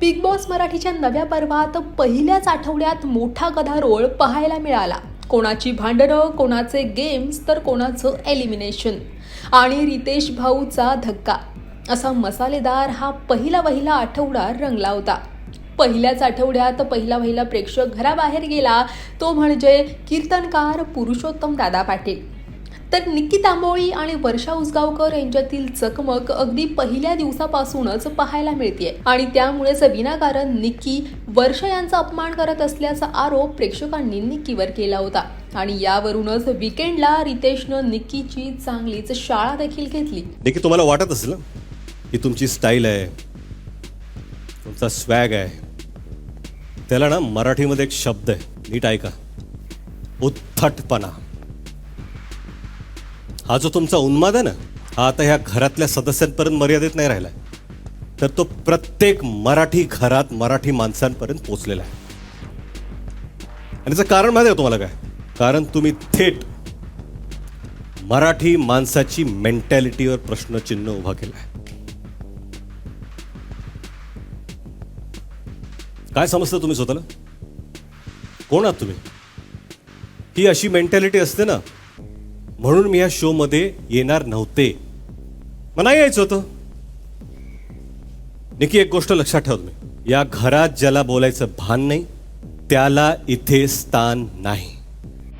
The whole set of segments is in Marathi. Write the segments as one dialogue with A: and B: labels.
A: बिग बॉस मराठीच्या नव्या पर्वात पहिल्याच आठवड्यात मोठा गदारोळ पाहायला मिळाला. कोणाची भांडणं कोणाचे गेम्स तर कोणाचं एलिमिनेशन आणि रितेश भाऊचा धक्का. असा मसालेदार हा पहिला वहिला आठवडा रंगला होता. पहिल्याच आठवड्यात पहिला वहिला प्रेक्षक घराबाहेर गेला. तो म्हणजे कीर्तनकार पुरुषोत्तम दादा पाटील. तर निक्की तांबोळी आणि वर्षा उसगावकर यांच्यातील चकमक अगदी पहिल्या दिवसापासूनच पाहायला मिळते आणि त्यामुळेच विनाकारण निक्की वर्षा यांचा अपमान करत असल्याचा आरोप प्रेक्षकांनी निक्कीवर केला होता. आणि यावरूनच विकेंडला रितेशनं निक्कीची चांगलीच शाळा देखील घेतली.
B: देखील तुम्हाला वाटत असेल ही तुमची स्टाईल आहे. तुमचा स्वॅग आहे. त्याला ना मराठीमध्ये एक शब्द आहे. नीट ऐका. उत्थटपणा हा जो तुमचा उन्माद आहे ना हा आता ह्या घरातल्या सदस्यांपर्यंत मर्यादित नाही राहिलाय. तर तो प्रत्येक मराठी घरात मराठी माणसांपर्यंत पोचलेला आहे. आणि याचं कारण माहिती आहे तुम्हाला काय? कारण तुम्ही थेट मराठी माणसाची मेंटॅलिटीवर प्रश्नचिन्ह उभा केला आहे काय समजतं तुम्ही स्वतःला? कोण आहात तुम्ही? ही अशी मेंटॅलिटी असते ना म्हणून मी या शो मध्ये येणार नव्हते. मला यायचं होतं. निकी एक गोष्ट लक्षात ठेवा तुम्ही. या घरात ज्याला बोलायचं भान नाही त्याला इथे स्थान नाही.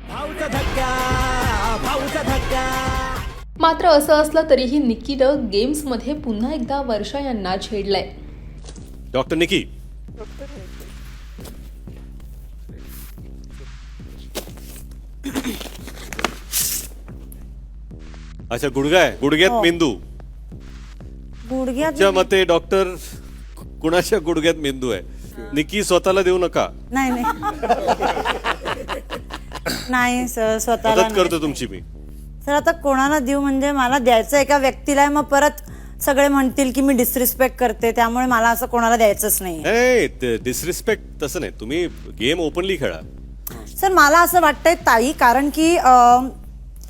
C: भाऊचा धक्का भाऊचा धक्का.
A: मात्र असं असलं तरीही निक्कीनं गेम्समध्ये पुन्हा एकदा वर्षा यांना छेडलंय.
B: डॉक्टर निकी. अच्छा गुडघा आहे. गुडघ्यात
D: हो.
B: मेंदू.
D: गुडघ्यात
B: तुमच्या मते डॉक्टर कुणाच्या गुडघ्यात मेंदू आहे? निकी स्वतःला देऊ नका.
D: नाही नाही. नाही सर स्वतःला
B: मदत करतो तुमची मी.
D: सर आता कोणाला देऊ म्हणजे मला द्यायचं एका व्यक्तीला आहे, मग परत सगळे म्हणतील की मी डिसरिस्पेक्ट करते त्यामुळे मला असं कोणाला द्यायचंच नाही.
B: नाही डिसरिस्पेक्ट तसं नाही. तुम्ही गेम ओपनली खेळा.
D: सर मला असं वाटतंय ताई कारण की अं,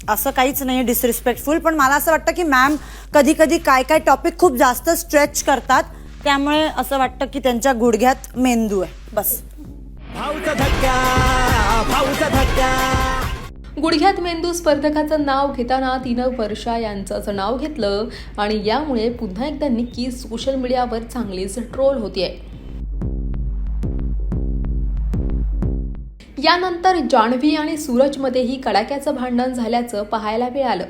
D: असं काहीच नाही डिसरिस्पेक्टफुल पण मला असं वाटतं की मॅम कधी कधी काय काय टॉपिक खूप जास्त स्ट्रेच करतात त्यामुळे असं वाटतं की त्यांच्या गुडघ्यात मेंदू आहे. बस.
C: भाऊचा धक्का भाऊचा धक्का.
A: गुडघ्यात मेंदू स्पर्धकाचं नाव घेताना तिनं वर्षा यांचंच नाव घेतलं आणि यामुळे पुन्हा एकदा निक्की सोशल मीडियावर चांगलीच ट्रोल होतीये. यानंतर जान्हवी आणि सूरजमध्येही कडाक्याचं भांडण झाल्याचं पाहायला मिळालं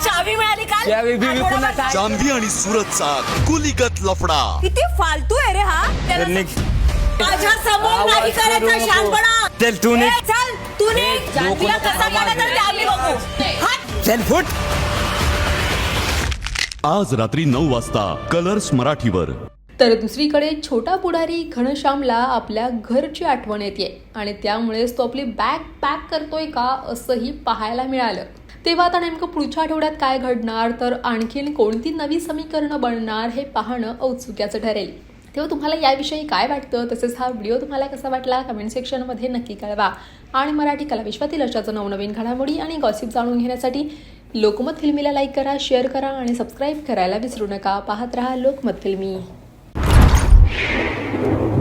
E: चावी मिळाली काल
C: पुन्हा काय?
F: जान्हवी आणि सुरतचा कुलिगत लफडा
E: किती फालतू आहे रे हा त्याला
C: निघ.
E: माझ्यासमोर
C: आवाज
E: नाही करायचा
C: नको.
E: शहाणपणा
C: चल, तू निघ.
E: ए, चल तू निघ जान्हवीला कसा केला तर ते आम्ही बघू हट.
C: चल फुट
G: आज रात्री नऊ वाजता कलर्स मराठीवर
A: तर दुसरीकडे छोटा पुढारी घनश्यामला आपल्या घरची आठवण येते आणि त्यामुळेच तो आपली बॅग पॅक करतोय का असंही पाहायला मिळालं. तेव्हा आता नेमकं पुढच्या आठवड्यात काय घडणार तर आणखीन कोणती नवी समीकरणं बनणार हे पाहणं औत्सुक्याचं ठरेल. तेव्हा तुम्हाला याविषयी काय वाटतं तसेच हा व्हिडिओ तुम्हाला कसा वाटला कमेंट सेक्शनमध्ये नक्की कळवा. आणि मराठी कला विश्वातील अशाचं नवनवीन घडामोडी आणि गॉसिप जाणून घेण्यासाठी लोकमत फिल्मीला लाईक करा शेअर करा आणि सबस्क्राईब करायला विसरू नका. पाहत रहा लोकमत फिल्मी. Thank you.